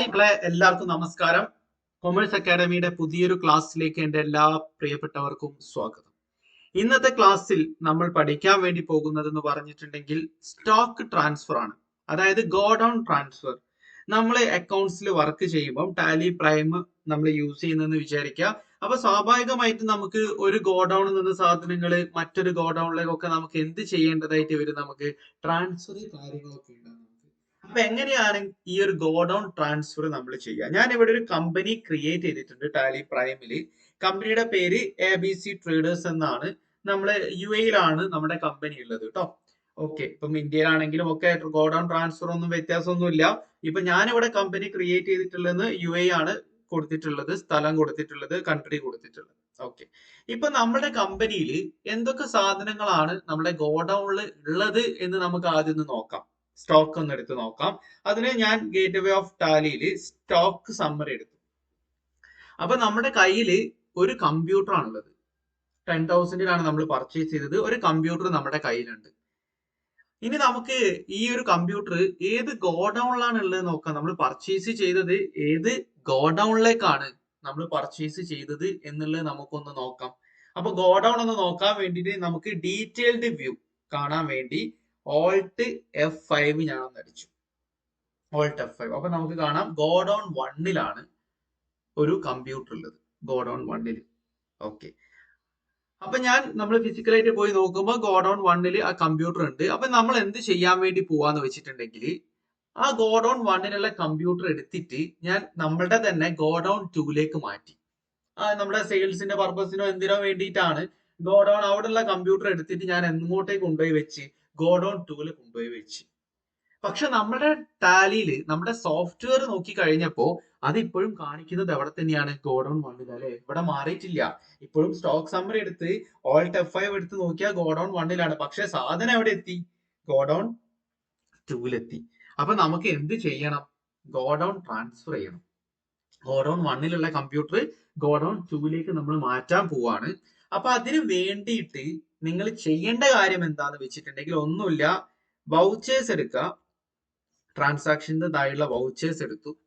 മക്കളെ എല്ലാവർക്കും നമസ്കാരം. കൊമേഴ്സ് അക്കാഡമിയുടെ പുതിയൊരു ക്ലാസ്സിലേക്ക് എന്റെ എല്ലാ പ്രിയപ്പെട്ടവർക്കും സ്വാഗതം. ഇന്നത്തെ ക്ലാസ്സിൽ നമ്മൾ പഠിക്കാൻ വേണ്ടി പോകുന്നത് എന്ന് പറഞ്ഞിട്ടുണ്ടെങ്കിൽ സ്റ്റോക്ക് ട്രാൻസ്ഫർ ആണ്. അതായത് ഗോഡൗൺ ട്രാൻസ്ഫർ നമ്മൾ അക്കൗണ്ട്സിൽ വർക്ക് ചെയ്യുമ്പോൾ ടാലി പ്രൈം നമ്മൾ യൂസ് ചെയ്യുന്നതെന്ന് വിചാരിക്കുക. അപ്പൊ സ്വാഭാവികമായിട്ട് നമുക്ക് ഒരു ഗോഡൌണിൽ നിന്ന് സാധനങ്ങൾ മറ്റൊരു ഗോഡൌണിലേക്കൊക്കെ നമുക്ക് എന്ത് ചെയ്യേണ്ടതായിട്ട് വരും? നമുക്ക് ട്രാൻസ്ഫർ കാര്യങ്ങളൊക്കെ ഉണ്ടാകും. അപ്പൊ എങ്ങനെയാണ് ഈ ഒരു ഗോഡൌൺ ട്രാൻസ്ഫർ നമ്മൾ ചെയ്യുക? ഞാൻ ഇവിടെ ഒരു കമ്പനി ക്രിയേറ്റ് ചെയ്തിട്ടുണ്ട് ടാലി പ്രൈമിൽ കമ്പനിയുടെ പേര് എ ബി സി ട്രേഡേഴ്സ് എന്നാണ്. നമ്മൾ യു എയിലാണ് നമ്മുടെ കമ്പനി ഉള്ളത് കേട്ടോ ഓക്കെ ഇപ്പം ഇന്ത്യയിലാണെങ്കിലും ഒക്കെ ഗോഡൌൺ ട്രാൻസ്ഫർ ഒന്നും വ്യത്യാസമൊന്നുമില്ല. ഇപ്പൊ ഞാനിവിടെ കമ്പനി ക്രിയേറ്റ് ചെയ്തിട്ടുള്ളത് യു എ ആണ് കൊടുത്തിട്ടുള്ളത്. സ്ഥലം കൊടുത്തിട്ടുള്ളത് കൺട്രി കൊടുത്തിട്ടുള്ളത്. ഓക്കെ ഇപ്പൊ നമ്മുടെ കമ്പനിയിൽ എന്തൊക്കെ സാധനങ്ങളാണ് നമ്മുടെ ഗോഡൌണിൽ ഉള്ളത് എന്ന് നമുക്ക് ആദ്യം ഒന്ന് നോക്കാം. സ്റ്റോക്ക് ഒന്ന് എടുത്ത് നോക്കാം. അതിന് ഞാൻ ഗേറ്റ് വേ ഓഫ് ടാലിയിൽ സ്റ്റോക്ക് സമ്മറി എടുത്തു. അപ്പൊ നമ്മുടെ കയ്യിൽ ഒരു കമ്പ്യൂട്ടർ ആണുള്ളത്. ടെൻ തൗസൻഡിലാണ് നമ്മൾ പർച്ചേസ് ചെയ്തത്. ഒരു കമ്പ്യൂട്ടർ നമ്മുടെ കയ്യിലുണ്ട്. ഇനി നമുക്ക് ഈ ഒരു കമ്പ്യൂട്ടർ ഏത് ഗോഡൌണിലാണ് ഉള്ളത് നോക്കാം. നമ്മൾ പർച്ചേസ് ചെയ്തത് ഏത് ഗോഡൌണിലേക്കാണ് നമ്മൾ പർച്ചേസ് ചെയ്തത് എന്നുള്ളത് നമുക്കൊന്ന് നോക്കാം. അപ്പൊ ഗോഡൌൺ ഒന്ന് നോക്കാൻ വേണ്ടിയിട്ട് നമുക്ക് ഡീറ്റെയിൽഡ് വ്യൂ കാണാൻ വേണ്ടി ഓൾട്ട് എഫ് ഫൈവ് ഞാൻ ഒന്ന് അടിച്ചു ഓൾട്ട് എഫ് ഫൈവ് അപ്പൊ നമുക്ക് കാണാം ഗോഡൌൺ വണ്ണിലാണ് ഒരു കമ്പ്യൂട്ടർ ഉള്ളത്. ഗോഡൌൺ വണ്ണിൽ ഓക്കെ അപ്പൊ ഞാൻ നമ്മൾ ഫിസിക്കലായിട്ട് പോയി നോക്കുമ്പോൾ ഗോഡൌൺ വണ്ണിൽ ആ കമ്പ്യൂട്ടർ ഉണ്ട്. അപ്പൊ നമ്മൾ എന്ത് ചെയ്യാൻ വേണ്ടി പോവാന്ന് വെച്ചിട്ടുണ്ടെങ്കിൽ ആ ഗോഡൌൺ വണ്ണിലുള്ള കമ്പ്യൂട്ടർ എടുത്തിട്ട് ഞാൻ നമ്മളുടെ തന്നെ ഗോഡൌൺ ടൂലേക്ക് മാറ്റി. ആ നമ്മുടെ സെയിൽസിന്റെ പർപ്പസിനോ എന്തിനോ വേണ്ടിയിട്ടാണ് ഗോഡൌൺ അവിടെയുള്ള കമ്പ്യൂട്ടർ എടുത്തിട്ട് ഞാൻ എങ്ങോട്ടേക്ക് കൊണ്ടുപോയി വെച്ച് ഗോഡൌൺ ടൂവിൽ കൊണ്ടുപോയി വെച്ച്. പക്ഷെ നമ്മുടെ ടാലിയിൽ നമ്മുടെ സോഫ്റ്റ്വെയർ നോക്കി കഴിഞ്ഞപ്പോ അത് ഇപ്പോഴും കാണിക്കുന്നത് എവിടെ തന്നെയാണ്? ഗോഡൗൺ വണ്ണിൽ അല്ലെ? ഇവിടെ മാറിയിട്ടില്ല. ഇപ്പോഴും സ്റ്റോക്ക് സമ്മറി എടുത്ത് ഓൾ ടെഫ് ഫൈവ് എടുത്ത് നോക്കിയാൽ ഗോഡൌൺ വണ്ണിലാണ് പക്ഷെ സാധനം എവിടെ എത്തി? ഗോഡൌൺ ടൂവിലെത്തി അപ്പൊ നമുക്ക് എന്ത് ചെയ്യണം? ഗോഡൗൺ ട്രാൻസ്ഫർ ചെയ്യണം. ഗോഡൌൺ വണ്ണിലുള്ള കമ്പ്യൂട്ടർ ഗോഡൌൺ ടൂവിലേക്ക് നമ്മൾ മാറ്റാൻ പോവാണ്. അപ്പൊ അതിന് വേണ്ടിയിട്ട് നിങ്ങൾ ചെയ്യേണ്ട കാര്യം എന്താന്ന് വെച്ചിട്ടുണ്ടെങ്കിൽ ഒന്നുമില്ല. വൗച്ചേഴ്സ് എടുക്കുക. ട്രാൻസാക്ഷന്റെ താഴെയുള്ള വൗച്ചേഴ്സ് എടുത്തു.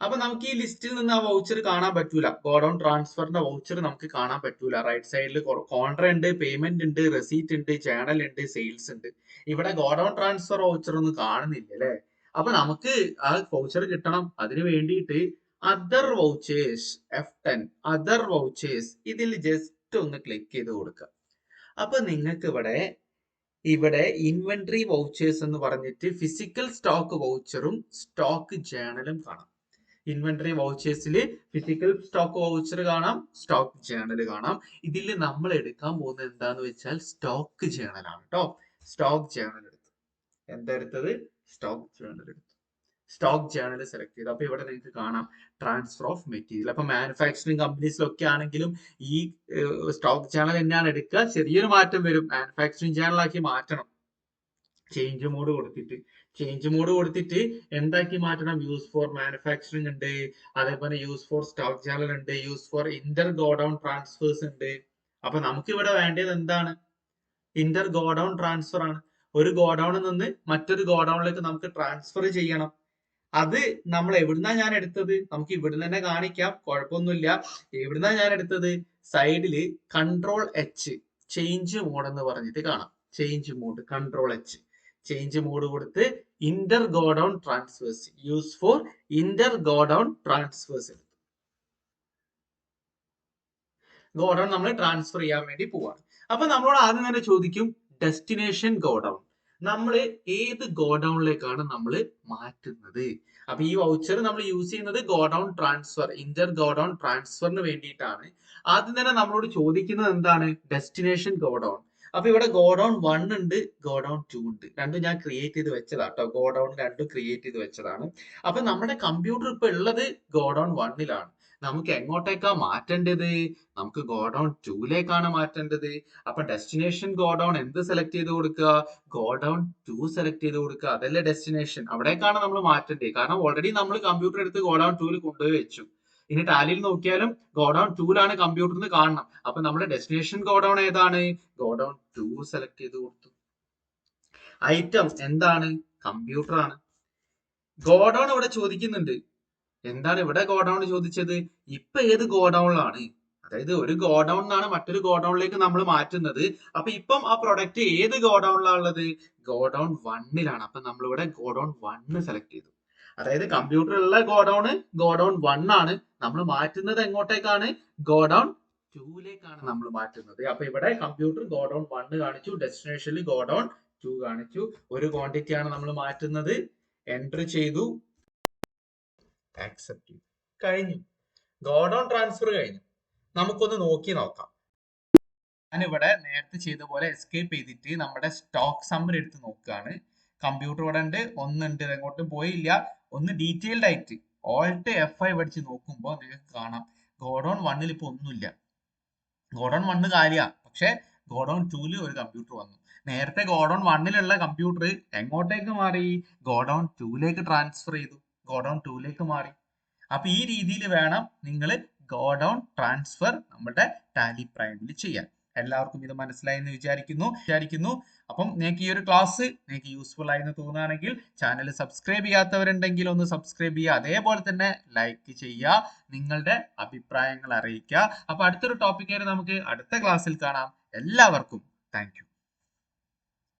അപ്പൊ നമുക്ക് ഈ ലിസ്റ്റിൽ നിന്ന് ആ വൗച്ചർ കാണാൻ പറ്റൂല. ഗോഡൗൺ ട്രാൻസ്ഫറിന്റെ വൗച്ചർ നമുക്ക് കാണാൻ പറ്റൂല. റൈറ്റ് സൈഡിൽ കോൺട്ര ഉണ്ട് പേയ്മെന്റ് ഉണ്ട് റെസീറ്റ് ഉണ്ട് ചാനൽ ഉണ്ട് സെയിൽസ് ഉണ്ട്. ഇവിടെ ഗോഡൗൺ ട്രാൻസ്ഫർ വൗച്ചർ ഒന്നും കാണുന്നില്ല അല്ലെ? അപ്പൊ നമുക്ക് ആ വൗച്ചർ കിട്ടണം. അതിന് വേണ്ടിയിട്ട് other vouchers F ten other vouchers ഇതിൽ ജസ്റ്റ് ഒന്ന് ക്ലിക്ക് ചെയ്ത് കൊടുക്കുക. അപ്പൊ നിങ്ങൾക്ക് ഇവിടെ ഇവിടെ ഇൻവെന്ററി വൗച്ചേഴ്സ് എന്ന് പറഞ്ഞിട്ട് ഫിസിക്കൽ സ്റ്റോക്ക് വൗച്ചറും സ്റ്റോക്ക് ജേണലും കാണാം. ഇൻവെന്ററി വൗച്ചേഴ്സിൽ ഫിസിക്കൽ സ്റ്റോക്ക് വൗച്ചർ കാണാം സ്റ്റോക്ക് ജേണൽ കാണാം. ഇതിൽ നമ്മൾ എടുക്കാൻ പോകുന്നത് എന്താന്ന് വെച്ചാൽ സ്റ്റോക്ക് ജേണൽ ആണ് കേട്ടോ സ്റ്റോക്ക് ജേണൽ എടുത്തു. എന്താ എടുത്തത്? സ്റ്റോക്ക് ജേണൽ എടുത്തു. സ്റ്റോക്ക് ജേണൽ സെലക്ട് ചെയ്തു. അപ്പൊ ഇവിടെ നിങ്ങൾക്ക് കാണാം ട്രാൻസ്ഫർ ഓഫ് മെറ്റീരിയൽ അപ്പൊ മാനുഫാക്ചറിങ് കമ്പനീസിലൊക്കെ ആണെങ്കിലും ഈ സ്റ്റോക്ക് ചാനൽ തന്നെയാണ് എടുക്കുക. ചെറിയൊരു മാറ്റം വരും. മാനുഫാക്ചറിങ് ചാനലാക്കി മാറ്റണം. ചേഞ്ച് മോഡ് കൊടുത്തിട്ട്. ചേഞ്ച് മോഡ് കൊടുത്തിട്ട് എന്താക്കി മാറ്റണം? യൂസ് ഫോർ മാനുഫാക്ചറിങ് ഉണ്ട്. അതേപോലെ യൂസ് ഫോർ സ്റ്റോക്ക് ചാനൽ ഉണ്ട്. Use for inter godown transfers ഉണ്ട്. അപ്പൊ നമുക്ക് ഇവിടെ വേണ്ടത് എന്താണ്? ഇന്റർ ഗോഡൌൺ ട്രാൻസ്ഫർ ആണ്. ഒരു ഗോഡൌണിൽ നിന്ന് മറ്റൊരു ഗോഡൌണിലേക്ക് നമുക്ക് ട്രാൻസ്ഫർ ചെയ്യണം. അത് നമ്മൾ എവിടുന്നാ ഞാൻ എടുത്തത്? നമുക്ക് ഇവിടുന്ന് തന്നെ കാണിക്കാം. കുഴപ്പമൊന്നുമില്ല. എവിടുന്നാ ഞാൻ എടുത്തത്? സൈഡിൽ കൺട്രോൾ എച്ച് ചേഞ്ച് മോഡ് എന്ന് പറഞ്ഞിട്ട് കാണാം. Change mode control H change mode കൊടുത്ത് inter godown transfers use for inter godown transfers എടുത്തു ഗോഡൌൺ നമ്മൾ ട്രാൻസ്ഫർ ചെയ്യാൻ വേണ്ടി പോവാണ്. അപ്പൊ നമ്മളോട് ആദ്യം തന്നെ ചോദിക്കും ഡെസ്റ്റിനേഷൻ ഗോഡൌൺ നമ്മൾ ഏത് ഗോഡൌണിലേക്കാണ് നമ്മൾ മാറ്റുന്നത്? അപ്പൊ ഈ വൗച്ചർ നമ്മൾ യൂസ് ചെയ്യുന്നത് ഗോഡൌൺ ട്രാൻസ്ഫർ ഇന്റർ ഗോഡൌൺ ട്രാൻസ്ഫറിന് വേണ്ടിയിട്ടാണ്. ആദ്യം തന്നെ നമ്മളോട് ചോദിക്കുന്നത് എന്താണ്? Destination godown. അപ്പൊ ഇവിടെ ഗോഡൌൺ വൺ ഉണ്ട് ഗോഡൌൺ ടു ഉണ്ട്. രണ്ടും ഞാൻ ക്രിയേറ്റ് ചെയ്ത് വെച്ചതാ കേട്ടോ ഗോഡൌൺ രണ്ടും ക്രിയേറ്റ് ചെയ്ത് വെച്ചതാണ്. അപ്പൊ നമ്മുടെ കമ്പ്യൂട്ടർ ഇപ്പൊ ഉള്ളത് ഗോഡൌൺ വണ്ണിലാണ് നമുക്ക് എങ്ങോട്ടേക്കാ മാറ്റേണ്ടത്? നമുക്ക് ഗോഡൌൺ ടൂയിലേക്കാണ് മാറ്റേണ്ടത്. അപ്പൊ ഡെസ്റ്റിനേഷൻ ഗോഡൗൺ എന്ത് സെലക്ട് ചെയ്ത് കൊടുക്കുക? ഗോഡൗൺ ടു സെലക്ട് ചെയ്ത് കൊടുക്കുക. അതല്ലേ ഡെസ്റ്റിനേഷൻ അവിടേക്കാണ് നമ്മൾ മാറ്റേണ്ടത്. കാരണം ഓൾറെഡി നമ്മൾ കമ്പ്യൂട്ടർ എടുത്ത് ഗോഡൌൺ ടൂവിൽ കൊണ്ടുപോയി വെച്ചു. ഇനി ടാലിയിൽ നോക്കിയാലും ഗോഡൌൺ ടൂലാണ് കമ്പ്യൂട്ടറിന് കാണണം. അപ്പൊ നമ്മുടെ ഡെസ്റ്റിനേഷൻ ഗോഡൗൺ ഏതാണ്? ഗോഡൗൺ ടു സെലക്ട് ചെയ്ത് കൊടുത്തു. ഐറ്റം എന്താണ്? കമ്പ്യൂട്ടർ ആണ്. ഗോഡൌൺ ഇവിടെ ചോദിക്കുന്നുണ്ട്. എന്താണ് ഇവിടെ ഗോഡൌൺ ചോദിച്ചത്? ഇപ്പൊ ഏത് ഗോഡൌണിലാണ്? അതായത് ഒരു ഗോഡൌൺ എന്നാണ് മറ്റൊരു ഗോഡൌണിലേക്ക് നമ്മൾ മാറ്റുന്നത്. അപ്പൊ ഇപ്പം ആ പ്രൊഡക്റ്റ് ഏത് ഗോഡൌണിലാണ് ഉള്ളത്? ഗോഡൌൺ വണ്ണിലാണ്. അപ്പൊ നമ്മളിവിടെ ഗോഡൌൺ വണ്ണ് സെലക്ട് ചെയ്തു. അതായത് കമ്പ്യൂട്ടറിലുള്ള ഗോഡൌൺ ഗോഡൌൺ വൺ ആണ് നമ്മൾ മാറ്റുന്നത് എങ്ങോട്ടേക്കാണ്? ഗോഡൌൺ ടൂയിലേക്കാണ് നമ്മൾ മാറ്റുന്നത്. അപ്പൊ ഇവിടെ കമ്പ്യൂട്ടർ ഗോഡൌൺ വണ്ണ് കാണിച്ചു ഡെസ്റ്റിനേഷനിൽ ഗോഡൌൺ ടു കാണിച്ചു. ഒരു ക്വാണ്ടിറ്റി ആണ് നമ്മൾ മാറ്റുന്നത്. എൻട്രി ചെയ്തു. ആക്സെപ്റ്റ് ചെയ്തു. കഴിഞ്ഞു. ഗോഡൗൺ ട്രാൻസ്ഫർ കഴിഞ്ഞു. നമുക്കൊന്ന് നോക്കി നോക്കാം. ഞാനിവിടെ നേരത്തെ ചെയ്ത പോലെ എസ്കേപ്പ് ചെയ്തിട്ട് നമ്മുടെ സ്റ്റോക്ക് സമ്മർ എടുത്ത് നോക്കുകയാണ്. കമ്പ്യൂട്ടർ ഇവിടെ ഉണ്ട് ഒന്നുണ്ട് എങ്ങോട്ടും പോയില്ല. ഒന്ന് ഡീറ്റെയിൽഡ് ആയിട്ട് ഓൾട്ട് എഫ് ഐ പഠിച്ച് നോക്കുമ്പോൾ നിങ്ങൾക്ക് കാണാം. ഗോഡൗൺ വണ്ണിൽ ഇപ്പോൾ ഒന്നുമില്ല. ഗോഡൗൺ വണ്ണ് കാര്യമാണ് പക്ഷെ ഗോഡൗൺ ടൂൽ ഒരു കമ്പ്യൂട്ടർ വന്നു. നേരത്തെ ഗോഡൗൺ വണ്ണിലുള്ള കമ്പ്യൂട്ടർ എങ്ങോട്ടേക്ക് മാറി? ഗോഡൗൺ ടൂലേക്ക് ട്രാൻസ്ഫർ ചെയ്തു. ഗോഡൌൺ ടൂലേക്ക് മാറി. അപ്പൊ ഈ രീതിയിൽ വേണം നിങ്ങൾ ഗോഡൌൺ ട്രാൻസ്ഫർ നമ്മുടെ ടാലി പ്രൈമിൽ ചെയ്യാൻ. എല്ലാവർക്കും ഇത് മനസ്സിലായി എന്ന് വിചാരിക്കുന്നു. വിചാരിക്കുന്നു. അപ്പം നിങ്ങൾക്ക് ഈ ഒരു ക്ലാസ് നിങ്ങൾക്ക് യൂസ്ഫുൾ ആയി എന്ന് തോന്നുകയാണെങ്കിൽ ചാനൽ സബ്സ്ക്രൈബ് ചെയ്യാത്തവരുണ്ടെങ്കിൽ ഒന്ന് സബ്സ്ക്രൈബ് ചെയ്യുക. അതേപോലെ തന്നെ ലൈക്ക് ചെയ്യുക. നിങ്ങളുടെ അഭിപ്രായങ്ങൾ അറിയിക്കുക. അപ്പൊ അടുത്തൊരു ടോപ്പിക്കായിട്ട് നമുക്ക് അടുത്ത ക്ലാസ്സിൽ കാണാം. എല്ലാവർക്കും താങ്ക്